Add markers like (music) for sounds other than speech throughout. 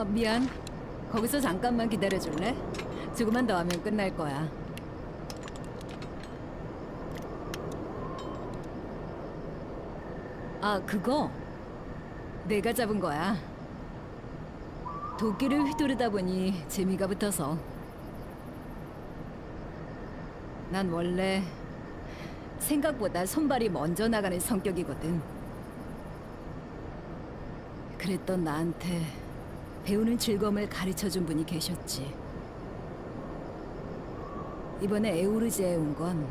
어, 미안. 거기서 잠깐만 기다려줄래? 조금만 더 하면 끝날 거야. 아, 그거 내가 잡은 거야. 도끼를 휘두르다 보니 재미가 붙어서. 난 원래 생각보다 손발이 먼저 나가는 성격이거든. 그랬던 나한테 배우는 즐거움을 가르쳐 준 분이 계셨지. 이번에 에우르지에 온 건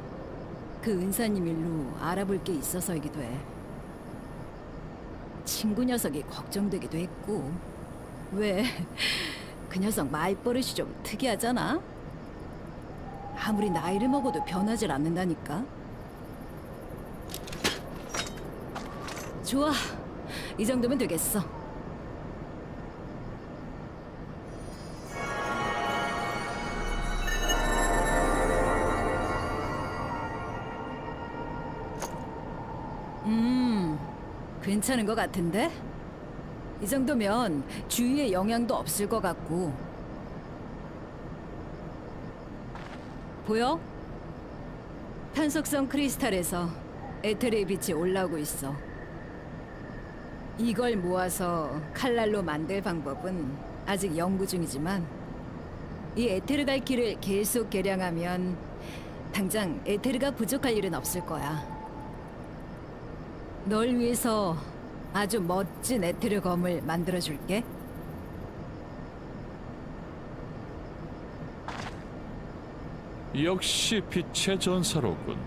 그 은사님 일로 알아볼 게 있어서이기도 해. 친구 녀석이 걱정되기도 했고. 왜? (laughs) 그 녀석 말버릇이 좀 특이하잖아? 아무리 나이를 먹어도 변하질 않는다니까. 좋아. 이 정도면 되겠어. 괜찮은 것 같은데? 이 정도면 주위에 영향도 없을 것 같고. 보여? 탄속성 크리스탈에서 에테르의 빛이 올라오고 있어. 이걸 모아서 칼날로 만들 방법은 아직 연구 중이지만 이 에테르 갈키를 계속 개량하면 당장 에테르가 부족할 일은 없을 거야. 널 위해서 아주 멋진 에테르 검을 만들어 줄게. 역시 빛의 전사로군.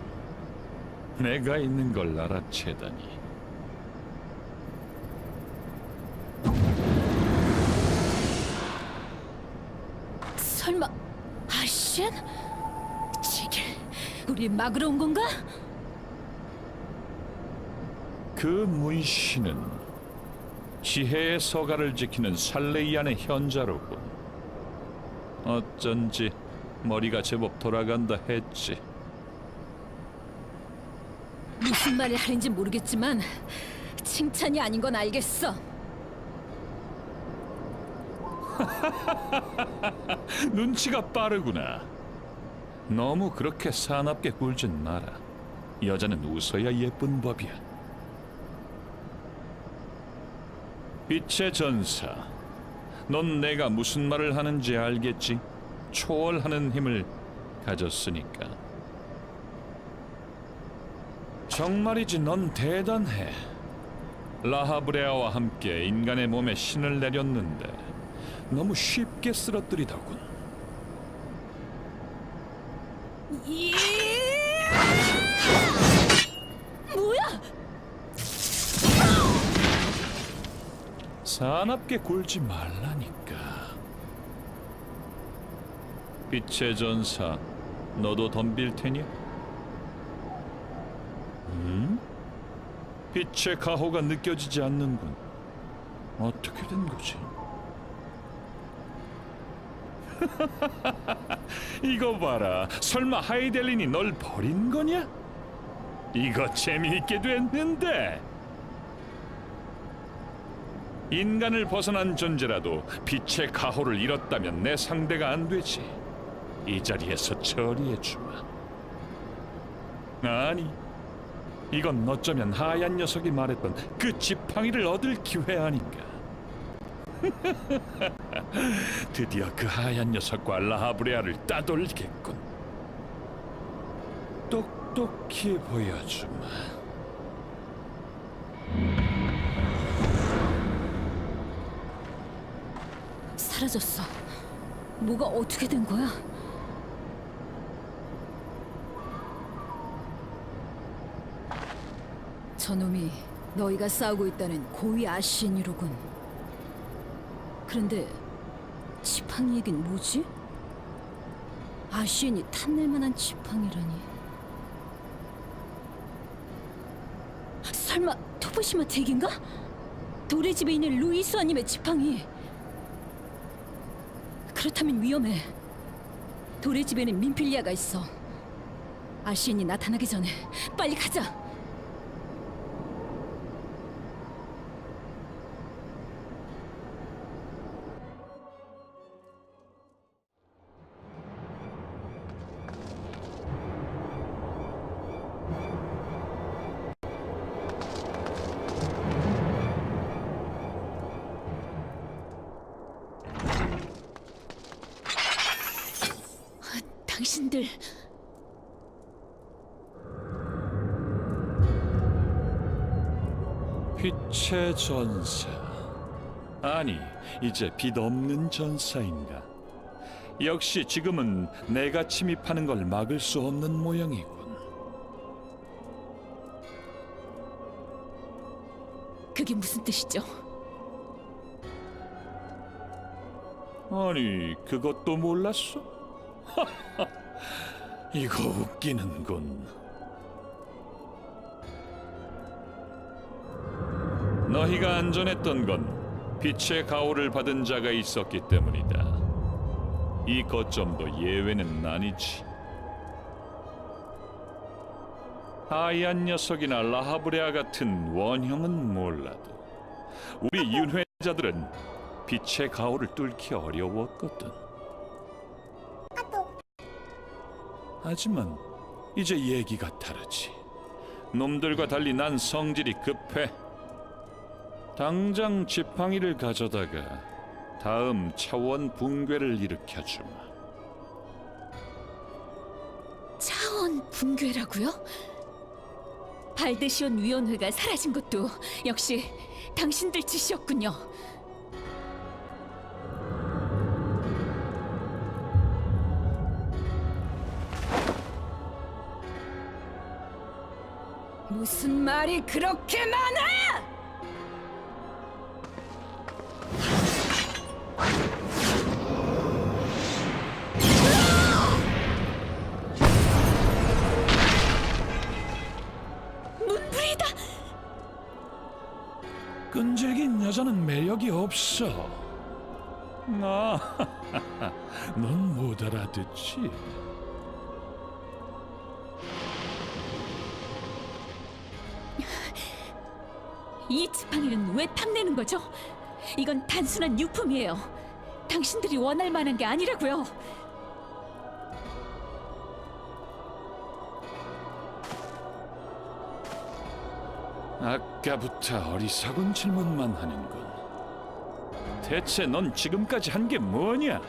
내가 있는 걸 알아채다니. 설마 아셴? 지길 우리 막으러 온 건가? 그 문신은 지혜의 서가를 지키는 살레이안의 현자로군. 어쩐지 머리가 제법 돌아간다 했지. 무슨 말을 하는지 모르겠지만 칭찬이 아닌 건 알겠어. (laughs) 눈치가 빠르구나. 너무 그렇게 사납게 굴진 마라. 여자는 웃어야 예쁜 법이야. 빛의 전사, 넌 내가 무슨 말을 하는지 알겠지? 초월하는 힘을 가졌으니까. 정말이지 넌 대단해. 라하브레아와 함께 인간의 몸에 신을 내렸는데 너무 쉽게 쓰러뜨리더군. 이... 사납게 굴지 말라니까. 빛의 전사, 너도 덤빌 테니? 음? 빛의 가호가 느껴지지 않는군. 어떻게 된 거지? (laughs) 이거 봐라. 설마 하이델린이 널 버린 거냐? 이거 재미있게 됐는데. 인간을 벗어난 존재라도 빛의 가호를 잃었다면 내 상대가 안 되지. 이 자리에서 처리해 주마. 아니, 이건 어쩌면 하얀 녀석이 말했던 그 지팡이를 얻을 기회 아닌가. (laughs) 드디어 그 하얀 녀석과 라하브레아를 따돌리겠군. 똑똑히 보여주마. 사라졌어. 뭐가 어떻게 된 거야? 저놈이 너희가 싸우고 있다는 고위 아시인이로군. 그런데 지팡이 얘긴 뭐지? 아시인이 탐낼 만한 지팡이라니. 설마 토부시마 덱인가? 돌의 집에 있는 루이스아님의 지팡이. 그렇다면 위험해. 돌의 집에는 민필리아가 있어. 아시인이 나타나기 전에 빨리 가자. 당신들 빛의 전사. 아니, 이제 빛 없는 전사인가? 역시 지금은 내가 침입하는 걸 막을 수 없는 모양이군. 그게 무슨 뜻이죠? 아니, 그것도 몰랐어? (laughs) 이거 웃기는군. 너희가 안전했던 건 빛의 가호를 받은 자가 있었기 때문이다. 이 거점도 예외는 아니지. 하얀 녀석이나 라하브레아 같은 원형은 몰라도 우리 윤회자들은 빛의 가호를 뚫기 어려웠거든. 하지만 이제 얘기가 다르지. 놈들과 달리 난 성질이 급해. 당장 지팡이를 가져다가 다음 차원 붕괴를 일으켜주마. 차원 붕괴라고요? 발데시온 위원회가 사라진 것도 역시 당신들 짓이었군요. 무슨 말이 그렇게 많아? 문불이다. 끈질긴 여자는 매력이 없어. 아, (laughs) 넌 못 알아듣지. 이 지팡이는 왜 탐내는 거죠? 이건 단순한 유품이에요. 당신들이 원할 만한 게 아니라고요. 아까부터 어리석은 질문만 하는군. 대체 넌 지금까지 한 게 뭐냐?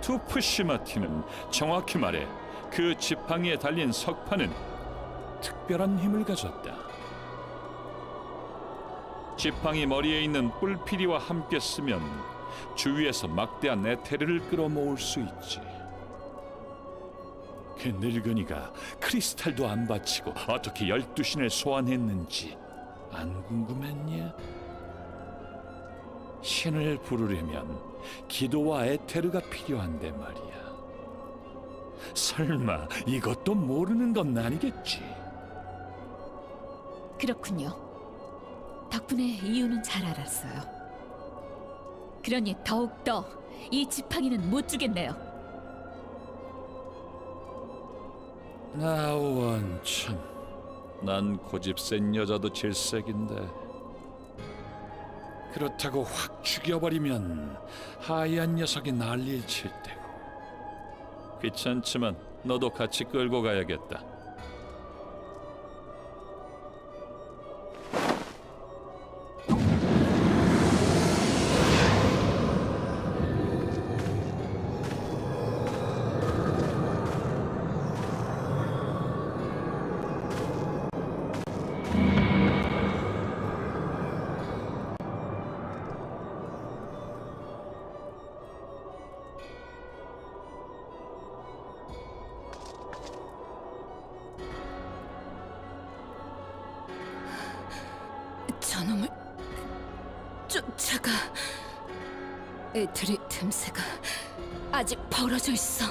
투프시마티는 정확히 말해 그 지팡이에 달린 석판은 특별한 힘을 가졌다. 지팡이 머리에 있는 뿔피리와 함께 쓰면 주위에서 막대한 에테르를 끌어모을 수 있지. 그 늙은이가 크리스탈도 안 바치고 어떻게 열두 신을 소환했는지 안 궁금했냐? 신을 부르려면 기도와 에테르가 필요한데 말이야. 설마 이것도 모르는 건 아니겠지? 그렇군요. 덕분에 이유는 잘 알았어요. 그러니 더욱더 이 지팡이는 못 주겠네요. 나 원 참, 난 고집 센 여자도 질색인데 그렇다고 확 죽여버리면 하얀 녀석이 난리를 칠 테고 귀찮지만 너도 같이 끌고 가야겠다. 저놈을 쫓아가. 에트리 틈새가 아직 벌어져 있어.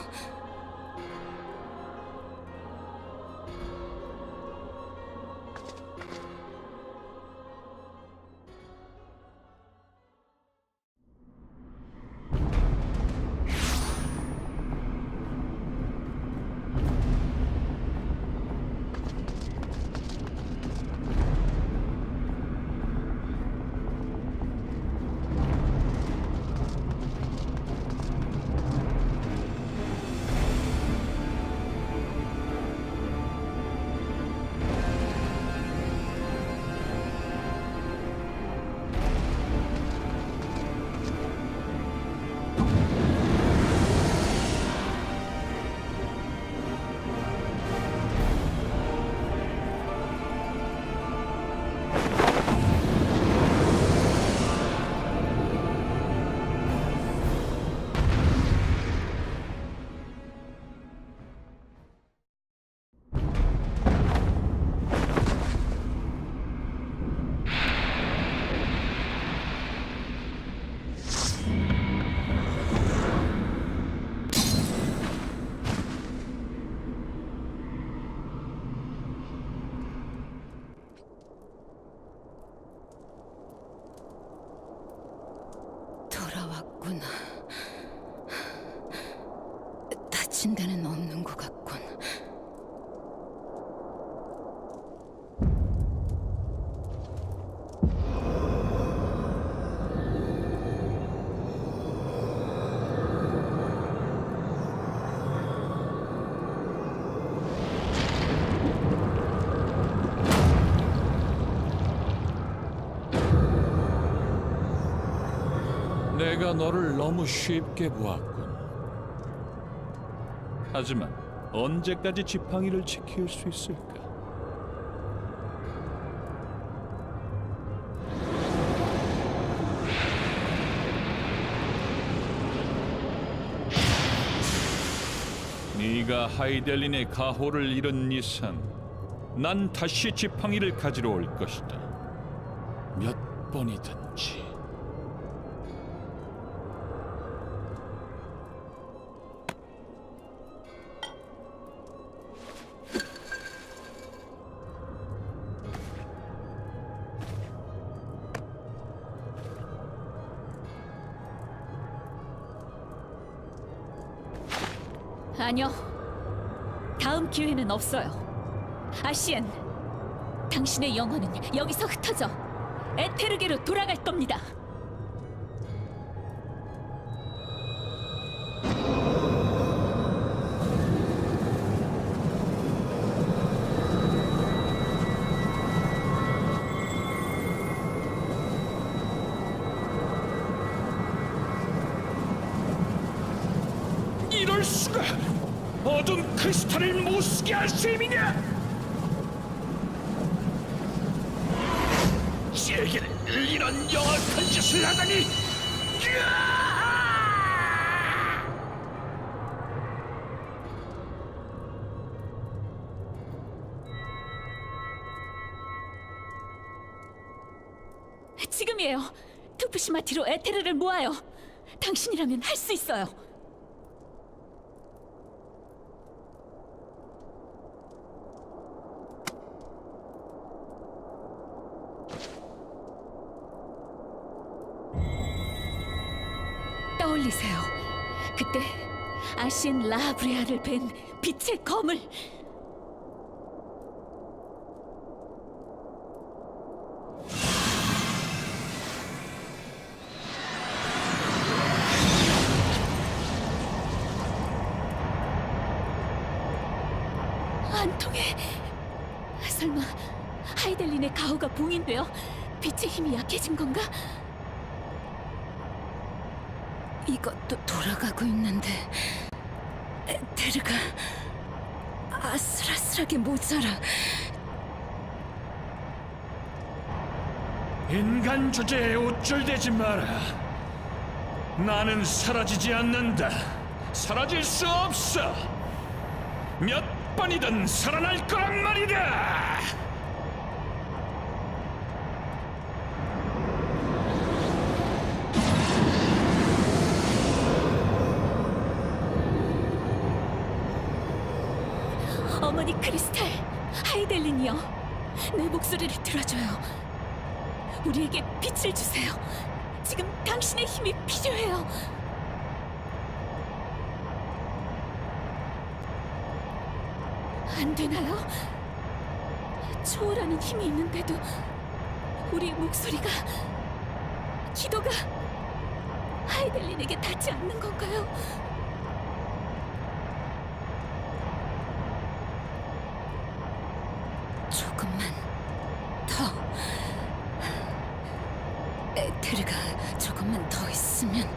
다친 데는 없는 것 같군. 내가 너를 너무 쉽게 보았군. 하지만 언제까지 지팡이를 지킬 수 있을까? 네가 하이델린의 가호를 잃은 이상 난 다시 지팡이를 가지러 올 것이다. 몇 번이든지. 아니요. 다음 기회는 없어요. 아시엔, 당신의 영혼은 여기서 흩어져 에테르게로 돌아갈 겁니다. 이럴 수가! 어둠 크리스탈을 못 쓰게 할 셈이냐! 제게는 이런 영악한 짓을 하다니! 지금이에요. 투푸시마 티로 에테르를 모아요. 당신이라면 할 수 있어요. 아신 라브레아를 뵌 빛의 검을 안 통해. 설마 하이델린의 가호가 봉인되어 빛의 힘이 약해진 건가? 이것도 돌아가고 있는데 에테르가 아슬아슬하게 모자라. 인간 주제에 우쭐대지 마라. 나는 사라지지 않는다. 사라질 수 없어. 몇 번이든 살아날 거란 말이다. 어머니 크리스탈, 하이델린이요. 내 목소리를 들어줘요. 우리에게 빛을 주세요. 지금 당신의 힘이 필요해요. 안 되나요? 초월하는 힘이 있는데도 우리 목소리가, 기도가 하이델린에게 닿지 않는 건가요? 조금만 더. 에테르가 조금만 더 있으면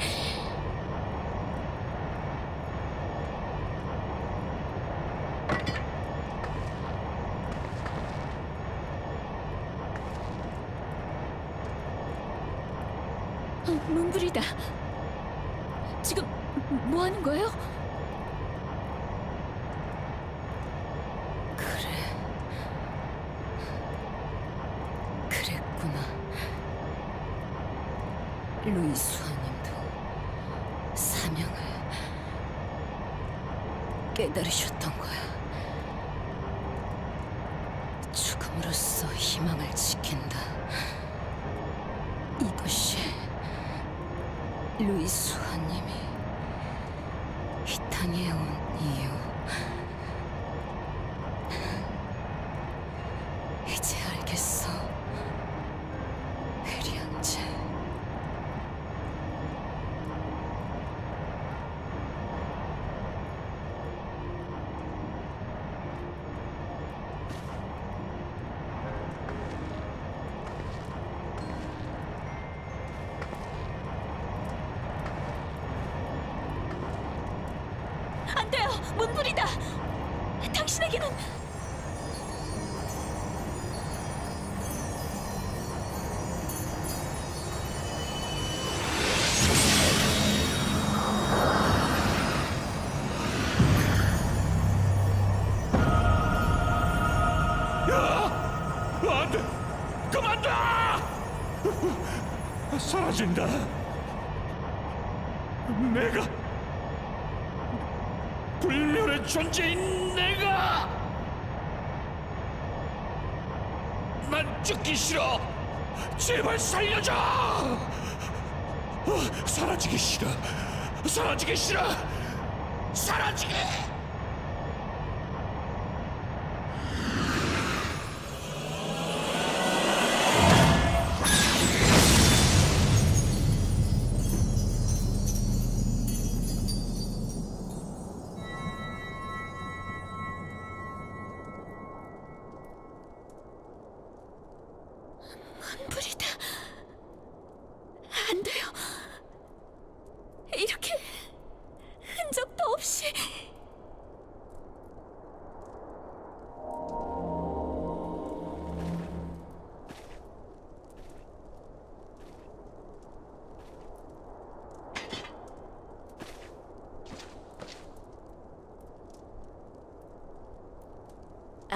어, 문불이다. 지금 뭐 하는 거예요? 그래. 그랬구나. 루이 수 불멸의 존재인 내가! 난 죽기 싫어! 제발 살려줘! 어, 사라지기 싫어! 사라지기 싫어! 사라지기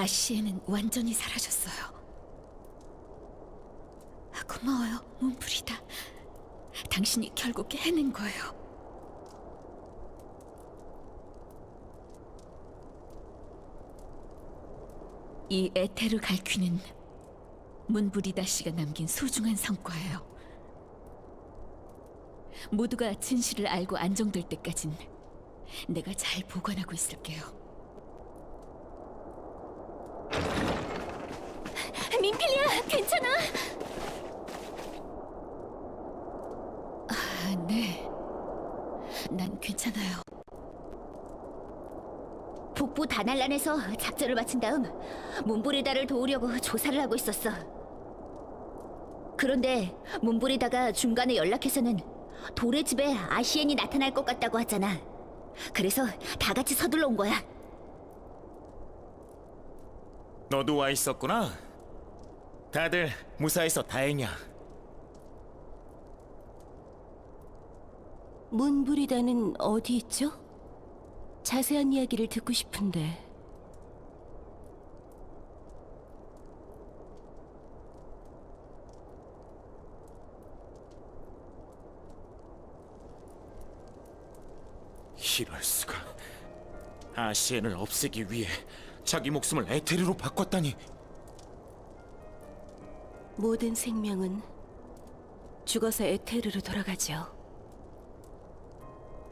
아시에는 완전히 사라졌어요. 고마워요, 문풀이다. 당신이 결국 해낸 거예요. 이 에테르 갈퀴는 문부리다 씨가 남긴 소중한 성과예요. 모두가 진실을 알고 안정될 때까진 내가 잘 보관하고 있을게요. 민필리야, 괜찮아? 아, 네. 난 괜찮아요. 북부 다날란에서 작전을 마친 다음 문부리다를 도우려고 조사를 하고 있었어. 그런데 문부리다가 중간에 연락해서는 돌의 집에 아시엔이 나타날 것 같다고 하잖아. 그래서 다 같이 서둘러 온 거야. 너도 와 있었구나. 다들 무사해서 다행이야. 문부리다는 어디 있죠? 자세한 이야기를 듣고 싶은데. 이럴 수가. 아시엔을 없애기 위해 자기 목숨을 에테르로 바꿨다니. 모든 생명은 죽어서 에테르로 돌아가죠.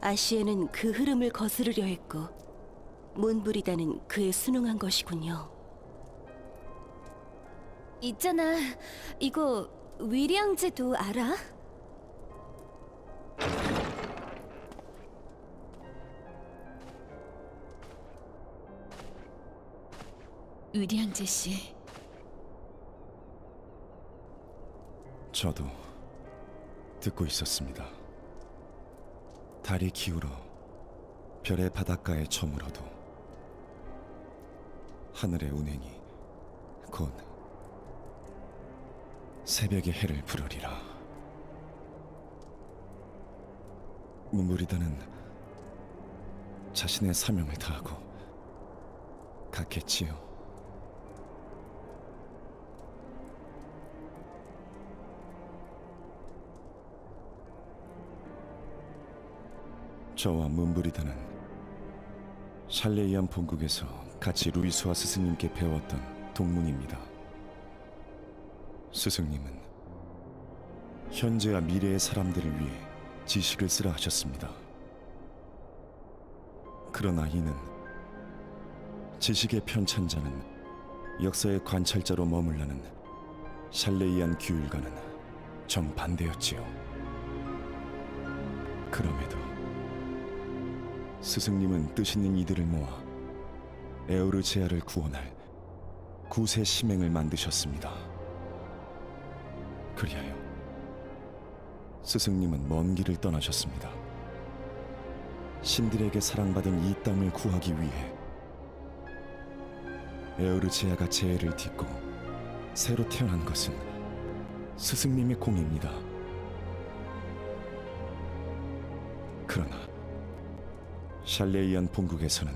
아시에는 그 흐름을 거스르려 했고, 문부리다는 그에 순응한 것이군요. 있잖아. 이거 위량제도 알아? 의리양제 씨, 저도 듣고 있었습니다. 달이 기울어 별의 바닷가에 저물어도 하늘의 운행이 곧 새벽의 해를 부르리라. 문무리다는 자신의 사명을 다하고 갔겠지요. 저와 문브리다는 샬레이안 본국에서 같이 루이스와 스승님께 배웠던 동문입니다. 스승님은 현재와 미래의 사람들을 위해 지식을 쓰라 하셨습니다. 그러나 이는 지식의 편찬자는 역사의 관찰자로 머물라는 샬레이안 규율과는 정반대였지요. 그럼에도 스승님은 뜻 있는 이들을 모아 에오르제아를 구원할 구세 심행을 만드셨습니다. 그리하여 스승님은 먼 길을 떠나셨습니다. 신들에게 사랑받은 이 땅을 구하기 위해 에오르제아가 제해를 딛고 새로 태어난 것은 스승님의 공입니다. 그러나 샬레이안 본국에서는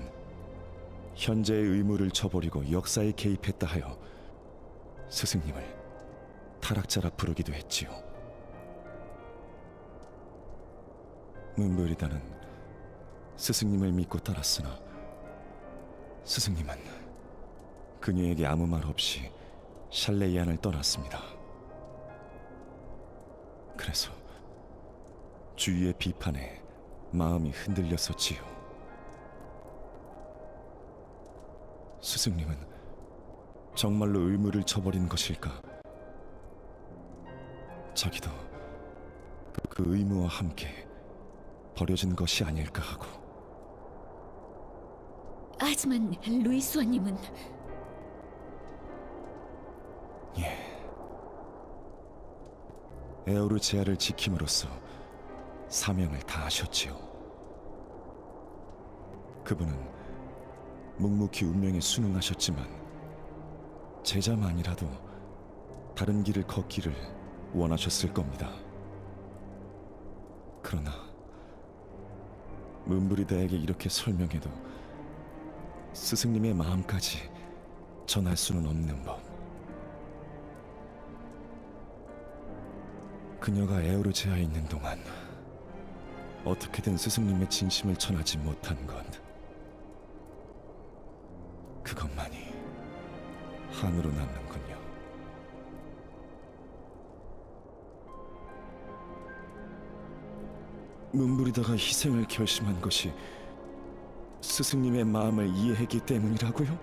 현재의 의무를 저버리고 역사에 개입했다 하여 스승님을 타락자라 부르기도 했지요. 문브리다는 스승님을 믿고 따랐으나 스승님은 그녀에게 아무 말 없이 샬레이안을 떠났습니다. 그래서 주위의 비판에 마음이 흔들렸었지요. 스승님은 정말로 의무를 저버린 것일까? 자기도 그 의무와 함께 버려진 것이 아닐까 하고 하지만 루이스와님은 에오르제아를 지킴으로써 사명을 다하셨지요. 그분은 묵묵히 운명에 순응하셨지만 제자만이라도 다른 길을 걷기를 원하셨을 겁니다. 그러나 문브리다에게 이렇게 설명해도 스승님의 마음까지 전할 수는 없는 법. 그녀가 에오르제아에 있는 동안 어떻게든 스승님의 진심을 전하지 못한 것 그것만이 한으로 남는군요. 문부리다가 희생을 결심한 것이 스승님의 마음을 이해했기 때문이라고요?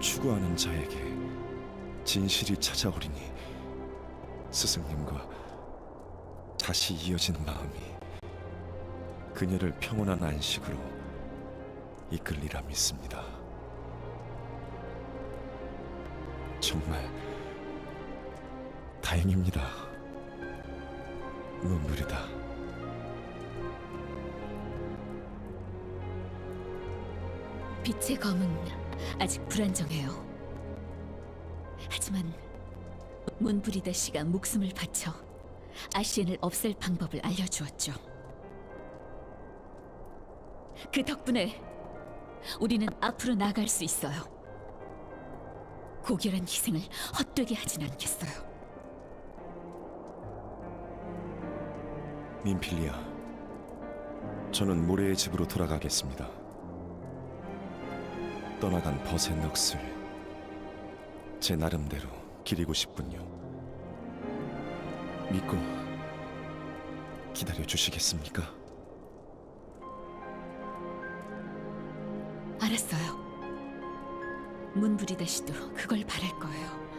추구하는 자에게 진실이 찾아오리니 스승님과 다시 이어진 마음이 그녀를 평온한 안식으로 이끌리라 믿습니다. 정말 다행입니다. 문부리다. 빛의 검은 아직 불안정해요. 하지만 문브리다 씨가 목숨을 바쳐 아시엔을 없앨 방법을 알려주었죠. 그 덕분에 우리는 앞으로 나갈 수 있어요. 고결한 희생을 헛되게 하진 않겠어요. 민필리아, 저는 모래의 집으로 돌아가겠습니다. 떠나간 버셋 넋을 제 나름대로 기리고 싶군요. 믿고 기다려 주시겠습니까? 문브리다 씨도 그걸 바랄 거예요.